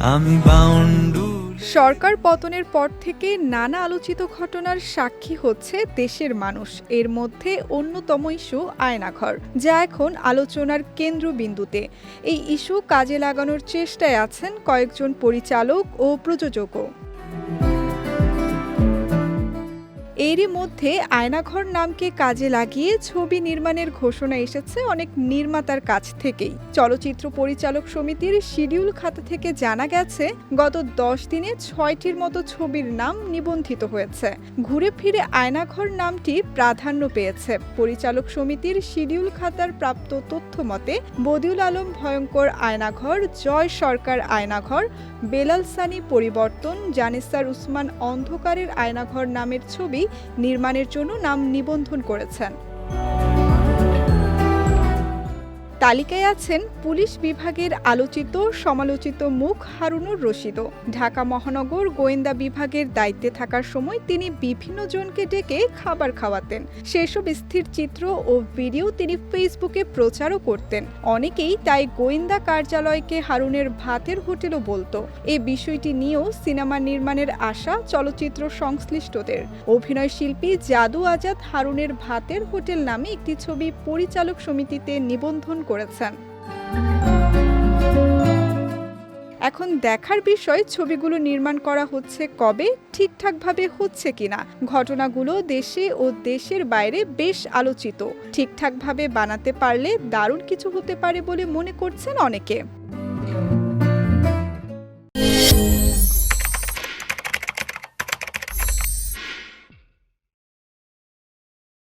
আমি সরকার পতনের পর থেকে নানা আলোচিত ঘটনার সাক্ষী হচ্ছে দেশের মানুষ। এর মধ্যে অন্যতম ইস্যু আয়নাঘর, যা এখন আলোচনার কেন্দ্রবিন্দুতে। এই ইস্যু কাজে লাগানোর চেষ্টায় আছেন কয়েকজন পরিচালক ও প্রযোজকও। এরই মধ্যে আয়নাঘর নামকে কাজে লাগিয়ে ছবি নির্মাণের ঘোষণা এসেছে অনেক নির্মাতার কাছ থেকেই। চলচ্চিত্র পরিচালক সমিতির শিডিউল খাতা থেকে জানা গেছে, গত দশ দিনে ছয়টির মতো ছবির নাম নিবন্ধিত হয়েছে। ঘুরে ফিরে আয়নাঘর নামটি প্রাধান্য পেয়েছে। পরিচালক সমিতির শিডিউল খাতার প্রাপ্ত তথ্য মতে, বদিউল আলম ভয়ঙ্কর আয়নাঘর, জয় সরকার আয়নাঘর, বেলাল সানি পরিবর্তন, জানিসার উসমান অন্ধকারের আয়নাঘর নামের ছবি নির্মাণের জন্য নাম নিবন্ধন করেছেন। তালিকায় আছেন পুলিশ বিভাগের আলোচিত সমালোচিত মুখ হারুনুর রশিদও। ঢাকা মহানগর গোয়েন্দা বিভাগের দায়িত্বে থাকার সময় তিনি বিভিন্ন জনকে ডেকে খাবার খাওয়াতেন। সেসব স্থির চিত্র ও ভিডিও তিনি ফেসবুকে প্রচারও করতেন। অনেকেই তাই গোয়েন্দা কার্যালয়কে হারুনের ভাতের হোটেলও বলতো। এ বিষয়টি নিয়েও সিনেমা নির্মাণের আশা চলচ্চিত্র সংশ্লিষ্টদের। অভিনয় শিল্পী জাদু আজাদ হারুনের ভাতের হোটেল নামে একটি ছবি পরিচালক সমিতিতে নিবন্ধন করেছেন। এখন দেখার বিষয়, ছবিগুলো নির্মাণ করা হচ্ছে কবে, ঠিকঠাকভাবে হচ্ছে কিনা? ঘটনাগুলো দেশে ও দেশের বাইরে বেশ আলোচিত। ঠিকঠাকভাবে বানাতে পারলে দারুণ কিছু হতে পারে বলে মনে করছেন অনেকে।